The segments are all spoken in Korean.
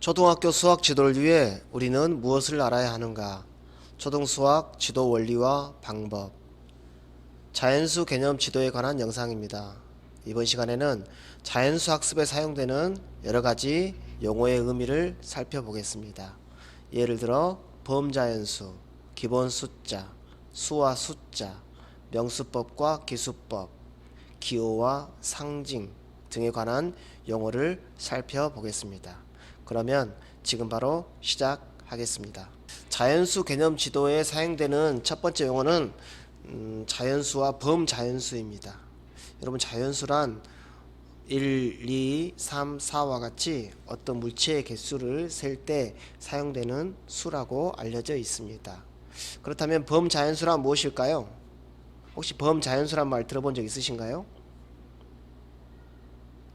초등학교 수학 지도를 위해 우리는 무엇을 알아야 하는가? 초등수학 지도 원리와 방법. 자연수 개념 지도에 관한 영상입니다. 이번 시간에는 자연수 학습에 사용되는 여러 가지 용어의 의미를 살펴보겠습니다. 예를 들어 범자연수, 기본 숫자, 수와 숫자, 명수법과 기수법, 기호와 상징 등에 관한 용어를 살펴보겠습니다. 그러면 지금 바로 시작하겠습니다. 자연수 개념 지도에 사용되는 첫 번째 용어는 음, 자연수와 범자연수입니다. 여러분 자연수란 1, 2, 3, 4와 같이 어떤 물체의 개수를 셀 때 사용되는 수라고 알려져 있습니다. 그렇다면 범자연수란 무엇일까요? 혹시 범자연수란 말 들어본 적 있으신가요?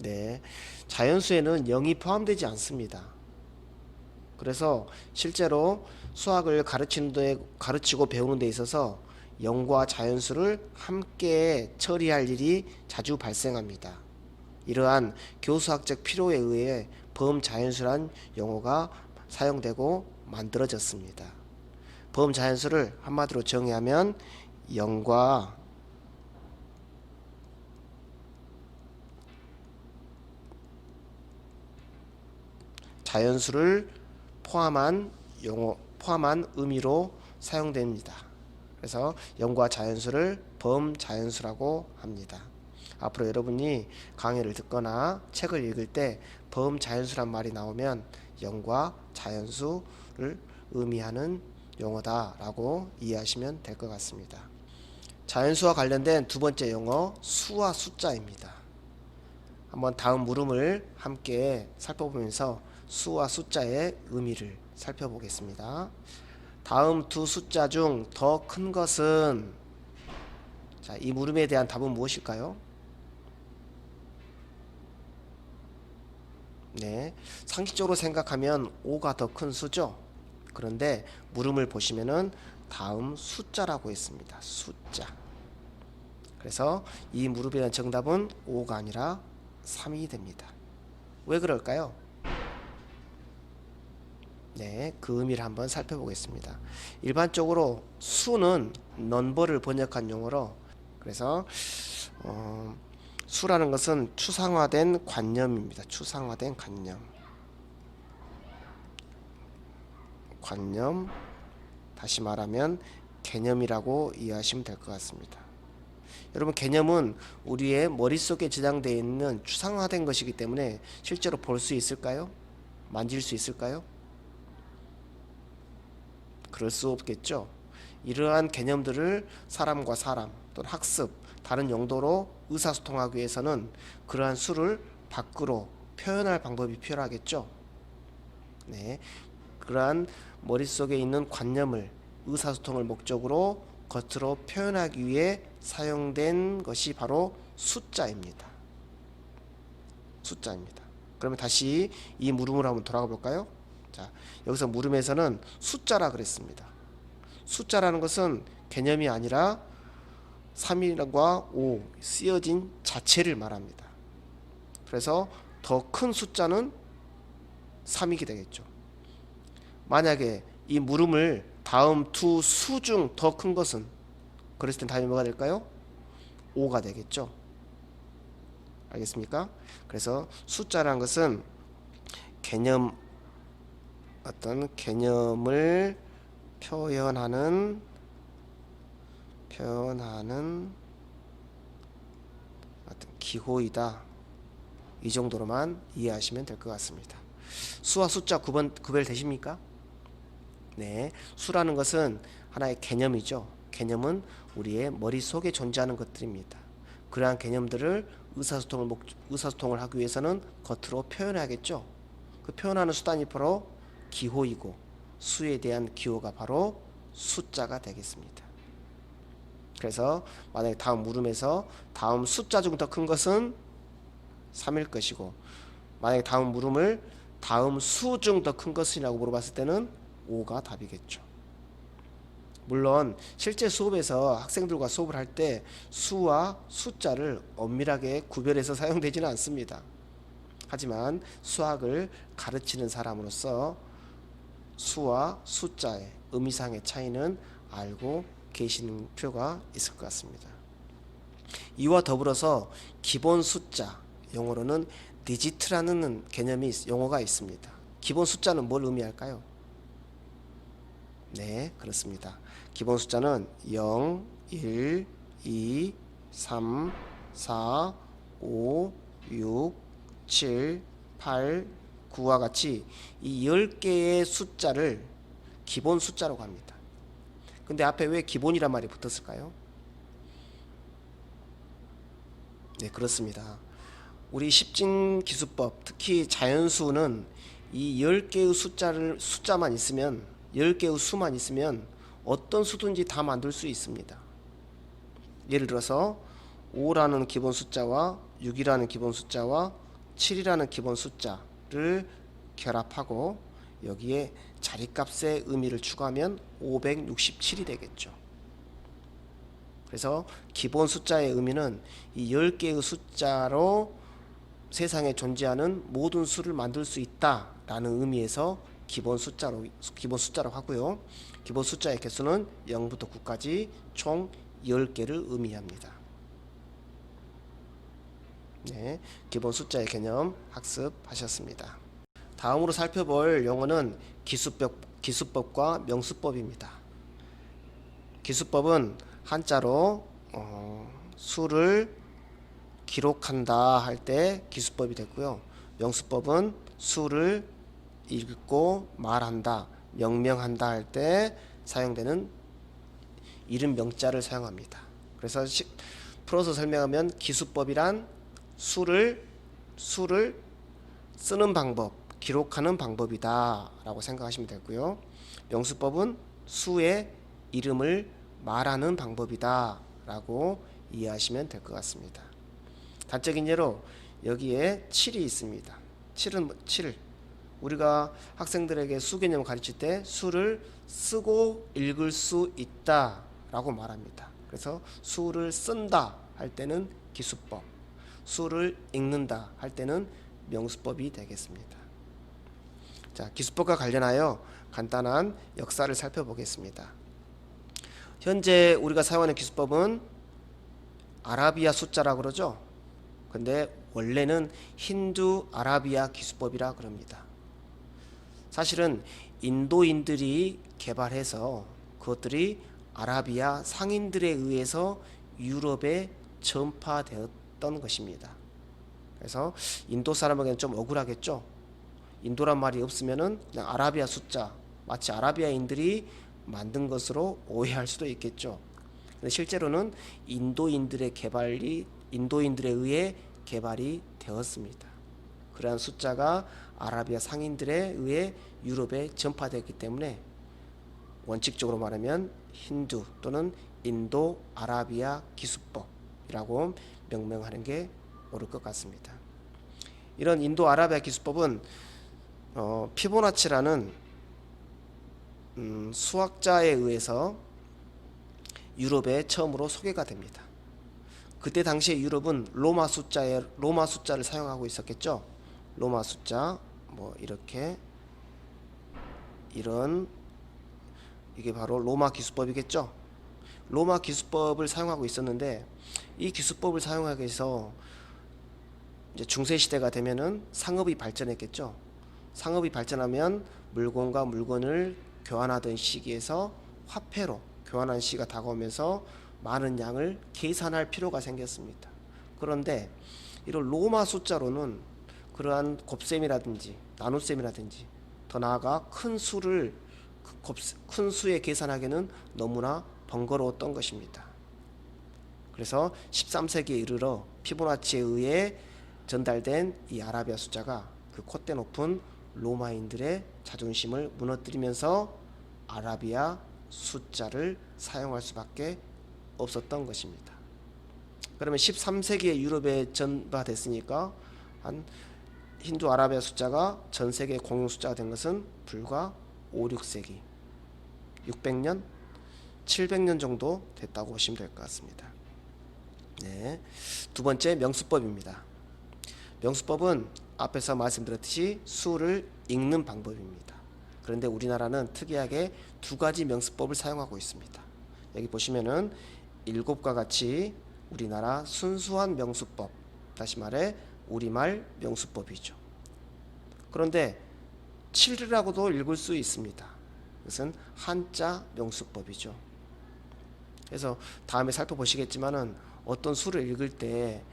네. 자연수에는 0이 포함되지 않습니다. 그래서 실제로 수학을 가르치는 데 가르치고 배우는 데 있어서 0과 자연수를 함께 처리할 일이 자주 발생합니다. 이러한 교수학적 필요에 의해 범자연수란 용어가 사용되고 만들어졌습니다. 범자연수를 한마디로 정의하면 0과 자연수를 포함한 용어 포함한 의미로 사용됩니다. 그래서 영과 자연수를 범자연수라고 합니다. 앞으로 여러분이 강의를 듣거나 책을 읽을 때 범자연수란 말이 나오면 영과 자연수를 의미하는 용어다라고 이해하시면 될 것 같습니다. 자연수와 관련된 두 번째 용어 수와 숫자입니다. 한번 다음 물음을 함께 살펴보면서 수와 숫자의 의미를 살펴보겠습니다. 다음 두 숫자 중 더 큰 것은 자, 이 물음에 대한 답은 무엇일까요? 네. 상식적으로 생각하면 5가 더 큰 수죠. 그런데 물음을 보시면은 다음 숫자라고 했습니다. 숫자. 그래서 이 물음에 대한 정답은 5가 아니라 3이 됩니다. 왜 그럴까요? 네, 그 의미를 한번 살펴보겠습니다. 일반적으로 수는 넘버를 번역한 용어로 그래서 어, 수라는 것은 추상화된 관념입니다. 추상화된 관념. 관념 다시 말하면 개념이라고 이해하시면 될 것 같습니다. 여러분 개념은 우리의 머릿속에 저장되어 있는 추상화된 것이기 때문에 실제로 볼 수 있을까요? 만질 수 있을까요? 그럴 수 없겠죠. 이러한 개념들을 사람과 사람 또는 학습 다른 용도로 의사소통하기 위해서는 그러한 수를 밖으로 표현할 방법이 필요하겠죠. 네. 그러한 머릿속에 있는 관념을 의사소통을 목적으로 겉으로 표현하기 위해 사용된 것이 바로 숫자입니다. 숫자입니다. 그러면 다시 이 물음을 한번 돌아가 볼까요? 자, 여기서 물음에서는 숫자라 그랬습니다. 숫자라는 것은 개념이 아니라 3이과 5 쓰여진 자체를 말합니다. 그래서 더 큰 숫자는 3이게 되겠죠. 만약에 이 물음을 다음 두 수 중 더 큰 것은 그랬을 땐 답이 뭐가 될까요? 5가 되겠죠. 알겠습니까? 그래서 숫자라는 것은 개념 어떤 개념을 표현하는 표현하는 어떤 기호이다. 이 정도로만 이해하시면 될 것 같습니다. 수와 숫자 구분 구별 되십니까? 네, 수라는 것은 하나의 개념이죠. 개념은 우리의 머릿속에 존재하는 것들입니다. 그러한 개념들을 의사소통을 목, 의사소통을 하기 위해서는 겉으로 표현해야겠죠. 그 표현하는 수단이 바로 기호이고 수에 대한 기호가 바로 숫자가 되겠습니다. 그래서 만약에 다음 물음에서 다음 숫자 중 더 큰 것은 3일 것이고 만약에 다음 물음을 다음 수 중 더 큰 것이라고 물어봤을 때는 5가 답이겠죠. 물론 실제 수업에서 학생들과 수업을 할 때 수와 숫자를 엄밀하게 구별해서 사용되지는 않습니다. 하지만 수학을 가르치는 사람으로서 수와 숫자의 의미상의 차이는 알고 계시는 필요가 있을 것 같습니다. 이와 더불어서 기본 숫자 영어로는 디지트라는 개념이 있- 용어가 있습니다. 기본 숫자는 뭘 의미할까요? 네, 그렇습니다. 기본 숫자는 0, 1, 2, 3, 4, 5, 6, 7, 8, 9와 같이 이 10개의 숫자를 기본 숫자라고 합니다. 근데 앞에 왜 기본이란 말이 붙었을까요? 네, 그렇습니다. 우리 십진 기수법, 특히 자연수는 이 10개의 숫자를 숫자만 있으면 10개의 수만 있으면 어떤 수든지 다 만들 수 있습니다. 예를 들어서 5라는 기본 숫자와 6이라는 기본 숫자와 7이라는 기본 숫자 를 결합하고 여기에 자리값의 의미를 추가하면 567이 되겠죠. 그래서 기본 숫자의 의미는 이 10개의 숫자로 세상에 존재하는 모든 수를 만들 수 있다라는 의미에서 기본 숫자로 기본 숫자로 하고요. 기본 숫자의 개수는 0부터 9까지 총 10개를 의미합니다. 네, 기본 숫자의 개념 학습하셨습니다. 다음으로 살펴볼 용어는 기수법, 기수법과 명수법입니다. 기수법은 한자로 어, 수를 기록한다 할 때 기수법이 됐고요. 명수법은 수를 읽고 말한다, 명명한다 할 때 사용되는 이름 명자를 사용합니다. 그래서 시, 풀어서 설명하면 기수법이란 수를 수를 쓰는 방법, 기록하는 방법이다라고 생각하시면 되고요. 명수법은 수의 이름을 말하는 방법이다라고 이해하시면 될 것 같습니다. 단적인 예로 여기에 7이 있습니다. 7은 7 우리가 학생들에게 수 개념을 가르칠 때 수를 쓰고 읽을 수 있다라고 말합니다. 그래서 수를 쓴다 할 때는 기수법, 수를 읽는다 할 때는 명수법이 되겠습니다. 자, 기수법과 관련하여 간단한 역사를 살펴보겠습니다. 현재 우리가 사용하는 기수법은 아라비아 숫자라 그러죠. 근데 원래는 힌두 아라비아 기수법이라 그럽니다. 사실은 인도인들이 개발해서 그것들이 아라비아 상인들에 의해서 유럽에 전파되었 던 것입니다. 그래서 인도 사람에게는 좀 억울하겠죠. 인도란 말이 없으면은 그냥 아라비아 숫자 마치 아라비아인들이 만든 것으로 오해할 수도 있겠죠. 근데 실제로는 인도인들의 개발이 인도인들에 의해 개발이 되었습니다. 그러한 숫자가 아라비아 상인들에 의해 유럽에 전파되었기 때문에 원칙적으로 말하면 힌두 또는 인도 아라비아 기수법이라고 명명하는 게 옳을 것 같습니다. 이런 인도 아라비아 기수법은 어, 피보나치라는 음, 수학자에 의해서 유럽에 처음으로 소개가 됩니다. 그때 당시에 유럽은 로마 숫자에 로마 숫자를 사용하고 있었겠죠. 로마 숫자 뭐 이렇게 이런 이게 바로 로마 기수법이겠죠. 로마 기수법을 사용하고 있었는데 이 기수법을 사용하기 위해서 이제 중세 시대가 되면은 상업이 발전했겠죠. 상업이 발전하면 물건과 물건을 교환하던 시기에서 화폐로 교환한 시기가 다가오면서 많은 양을 계산할 필요가 생겼습니다. 그런데 이런 로마 숫자로는 그러한 곱셈이라든지 나눗셈이라든지 더 나아가 큰 수를 그큰 수에 계산하기는 너무나 번거로웠던 것입니다. 그래서 13세기에 이르러 피보나치에 의해 전달된 이 아라비아 숫자가 그 콧대 높은 로마인들의 자존심을 무너뜨리면서 아라비아 숫자를 사용할 수밖에 없었던 것입니다. 그러면 13세기에 유럽에 전파됐으니까 한 힌두 아라비아 숫자가 전 세계 공용 숫자가 된 것은 불과 5, 6세기 600년 700년 정도 됐다고 보시면 될 것 같습니다. 네. 두 번째 명수법입니다. 명수법은 앞에서 말씀드렸듯이 수를 읽는 방법입니다. 그런데 우리나라는 특이하게 두 가지 명수법을 사용하고 있습니다. 여기 보시면은 일곱과 같이 우리나라 순수한 명수법, 다시 말해 우리말 명수법이죠. 그런데 7이라고도 읽을 수 있습니다. 그것은 한자 명수법이죠. 그래서 다음에 살펴보시겠지만은 어떤 수를 읽을 때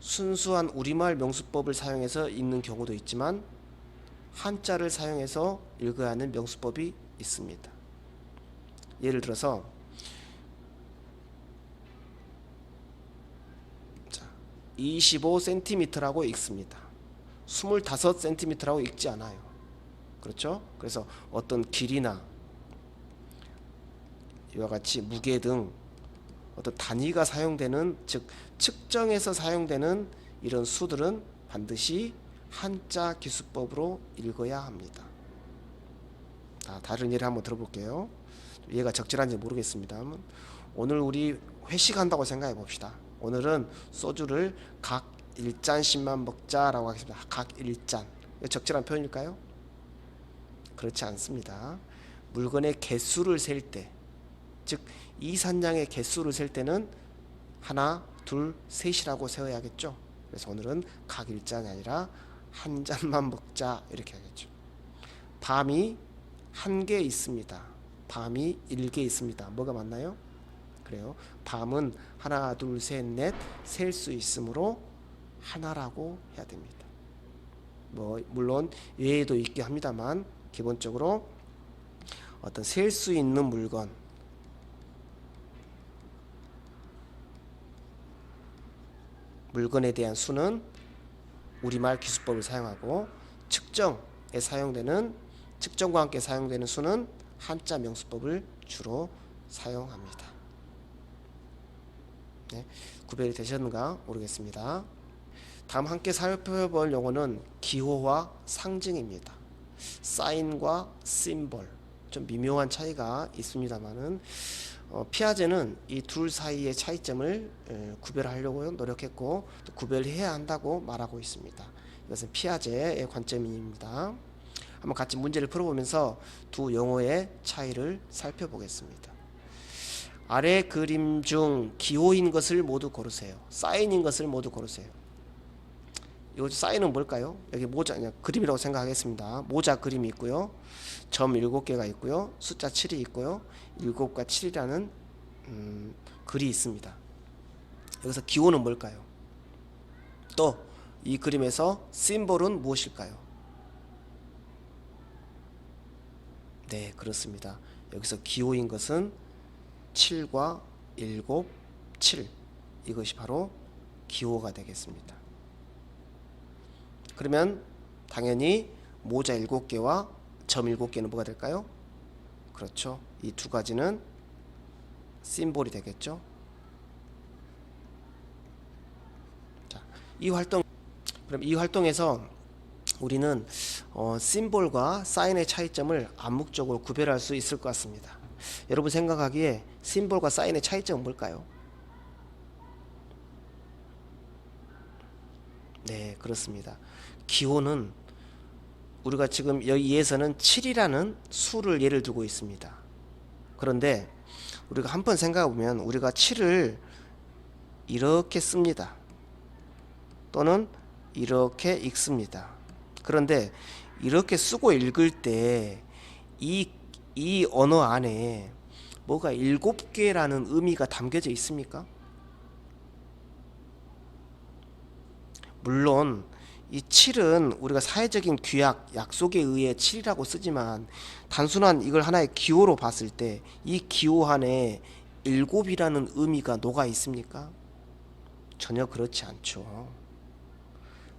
순수한 우리말 명수법을 사용해서 읽는 경우도 있지만 한자를 사용해서 읽어야 하는 명수법이 있습니다. 예를 들어서 자, 25cm라고 읽습니다. 25cm라고 읽지 않아요. 그렇죠? 그래서 어떤 길이나 이와 같이 무게 등 어떤 단위가 사용되는 즉 측정해서 사용되는 이런 수들은 반드시 한자 기수법으로 읽어야 합니다. 자, 다른 예를 한번 들어볼게요. 얘가 적절한지 모르겠습니다. 오늘 우리 회식한다고 생각해 봅시다. 오늘은 소주를 각 1잔씩만 먹자라고 하겠습니다. 각 1잔. 적절한 표현일까요? 그렇지 않습니다. 물건의 개수를 셀 때, 즉 이 산량의 개수를 셀 때는 하나, 둘, 셋이라고 세워야겠죠. 그래서 오늘은 각 1잔이 아니라 한 잔만 먹자 이렇게 하겠죠. 밤이 한 개 있습니다. 밤이 일개 있습니다. 뭐가 맞나요? 그래요. 밤은 하나, 둘, 셋, 넷 셀 수 있으므로 하나라고 해야 됩니다. 뭐 물론 예외도 있게 합니다만 기본적으로 어떤 셀 수 있는 물건 물건에 대한 수는 우리말 기수법을 사용하고 측정에 사용되는 측정과 함께 사용되는 수는 한자 명수법을 주로 사용합니다. 네, 구별이 되셨는가 모르겠습니다. 다음 함께 살펴볼 용어는 기호와 상징입니다. 사인과 심볼 좀 미묘한 차이가 있습니다만은 어, 피아제는 이 둘 사이의 차이점을 에, 구별하려고 노력했고 또 구별해야 한다고 말하고 있습니다. 이것은 피아제의 관점입니다. 한번 같이 문제를 풀어보면서 두 용어의 차이를 살펴보겠습니다. 아래 그림 중 기호인 것을 모두 고르세요. 사인인 것을 모두 고르세요. 이 사인은 뭘까요? 여기 모자 그냥 그림이라고 생각하겠습니다. 모자 그림이 있고요. 점 7개가 있고요. 숫자 7이 있고요. 7과 7이라는 음, 글이 있습니다. 여기서 기호는 뭘까요? 또 이 그림에서 심볼은 무엇일까요? 네, 그렇습니다. 여기서 기호인 것은 7과 7, 7 이것이 바로 기호가 되겠습니다. 그러면 당연히 모자 7개와 점 7개는 뭐가 될까요? 그렇죠. 이 두 가지는 심볼이 되겠죠. 자, 이 활동 그럼 이 활동에서 우리는 어, 심볼과 사인의 차이점을 암묵적으로 구별할 수 있을 것 같습니다. 여러분 생각하기에 심볼과 사인의 차이점은 뭘까요? 네, 그렇습니다. 기호는 우리가 지금 여기에서는 7이라는 수를 예를 들고 있습니다. 그런데 우리가 한 번 생각해 보면 우리가 7을 이렇게 씁니다. 또는 이렇게 읽습니다. 그런데 이렇게 쓰고 읽을 때 이 이 언어 안에 뭐가 일곱 개라는 의미가 담겨져 있습니까? 물론 이 7은 우리가 사회적인 규약, 약속에 의해 7이라고 쓰지만 단순한 이걸 하나의 기호로 봤을 때 이 기호 안에 일곱이라는 의미가 녹아 있습니까? 전혀 그렇지 않죠.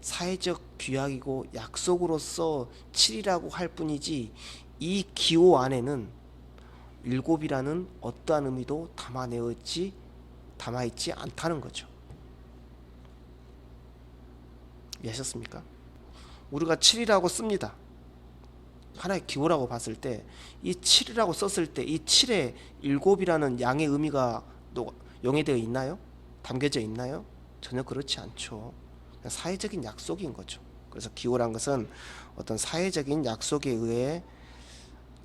사회적 규약이고 약속으로서 7이라고 할 뿐이지 이 기호 안에는 일곱이라는 어떠한 의미도 담아내어 있지 담아 있지 않다는 거죠. 이해하셨습니까? 우리가 7이라고 씁니다. 하나의 기호라고 봤을 때 이 7이라고 썼을 때 이 7에 7이라는 양의 의미가 용해되어 있나요? 담겨져 있나요? 전혀 그렇지 않죠. 사회적인 약속인 거죠. 그래서 기호란 것은 어떤 사회적인 약속에 의해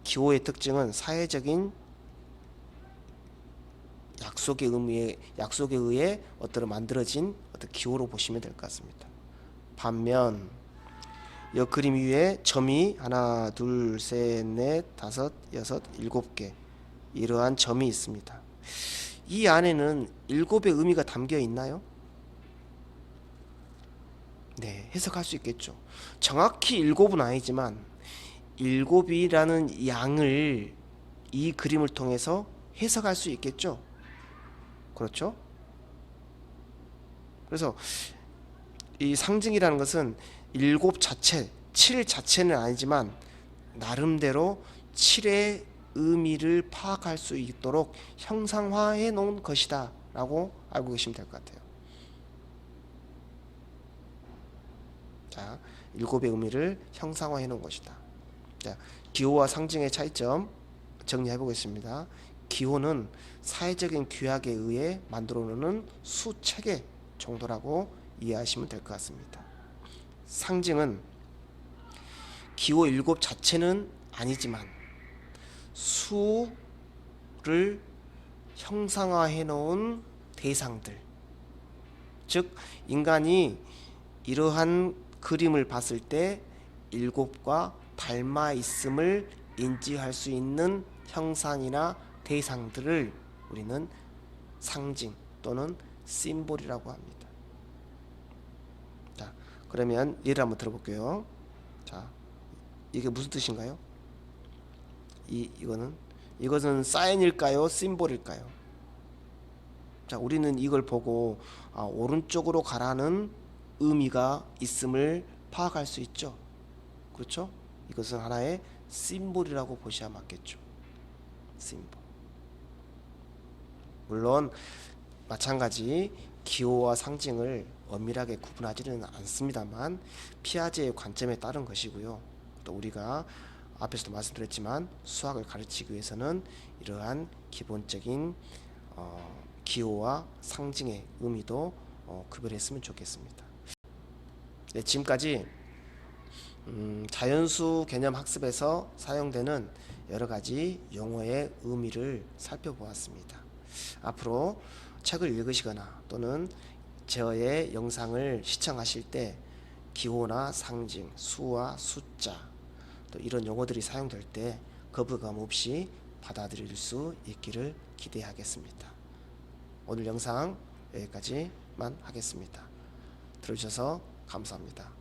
기호의 특징은 사회적인 약속의 의미에 약속에 의해 어떤 만들어진 어떤 기호로 보시면 될 것 같습니다. 반면 이 그림 위에 점이 하나, 둘, 셋, 넷, 다섯, 여섯, 일곱 개 이러한 점이 있습니다. 이 안에는 일곱의 의미가 담겨 있나요? 네, 해석할 수 있겠죠. 정확히 일곱은 아니지만 일곱이라는 양을 이 그림을 통해서 해석할 수 있겠죠. 그렇죠? 그래서 이 상징이라는 것은 일곱 자체, 칠 자체는 아니지만 나름대로 칠의 의미를 파악할 수 있도록 형상화해 놓은 것이다 라고 알고 계시면 될 것 같아요. 자, 일곱의 의미를 형상화해 놓은 것이다. 자, 기호와 상징의 차이점 정리해 보겠습니다. 기호는 사회적인 규약에 의해 만들어 놓는 수체계 정도라고 이해하시면 될 것 같습니다. 상징은 기호 일곱 자체는 아니지만 수를 형상화해 놓은 대상들 즉 인간이 이러한 그림을 봤을 때 일곱과 닮아 있음을 인지할 수 있는 형상이나 대상들을 우리는 상징 또는 심볼이라고 합니다. 자, 그러면 예를 한번 들어볼게요. 자, 이게 무슨 뜻인가요? 이 이거는 이것은 사인일까요? 심볼일까요? 자, 우리는 이걸 보고 아, 오른쪽으로 가라는 의미가 있음을 파악할 수 있죠. 그렇죠? 이것은 하나의 심볼이라고 보셔야 맞겠죠. 심볼. 물론 마찬가지 기호와 상징을 엄밀하게 구분하지는 않습니다만 피아제의 관점에 따른 것이고요. 또 우리가 앞에서도 말씀드렸지만 수학을 가르치기 위해서는 이러한 기본적인 어, 기호와 상징의 의미도 어, 구별했으면 좋겠습니다. 네, 지금까지 음, 자연수 개념 학습에서 사용되는 여러 가지 용어의 의미를 살펴보았습니다. 앞으로 책을 읽으시거나 또는 저의 영상을 시청하실 때 기호나 상징, 수와 숫자 또 이런 용어들이 사용될 때 거부감 없이 받아들일 수 있기를 기대하겠습니다. 오늘 영상 여기까지만 하겠습니다. 들어주셔서 감사합니다.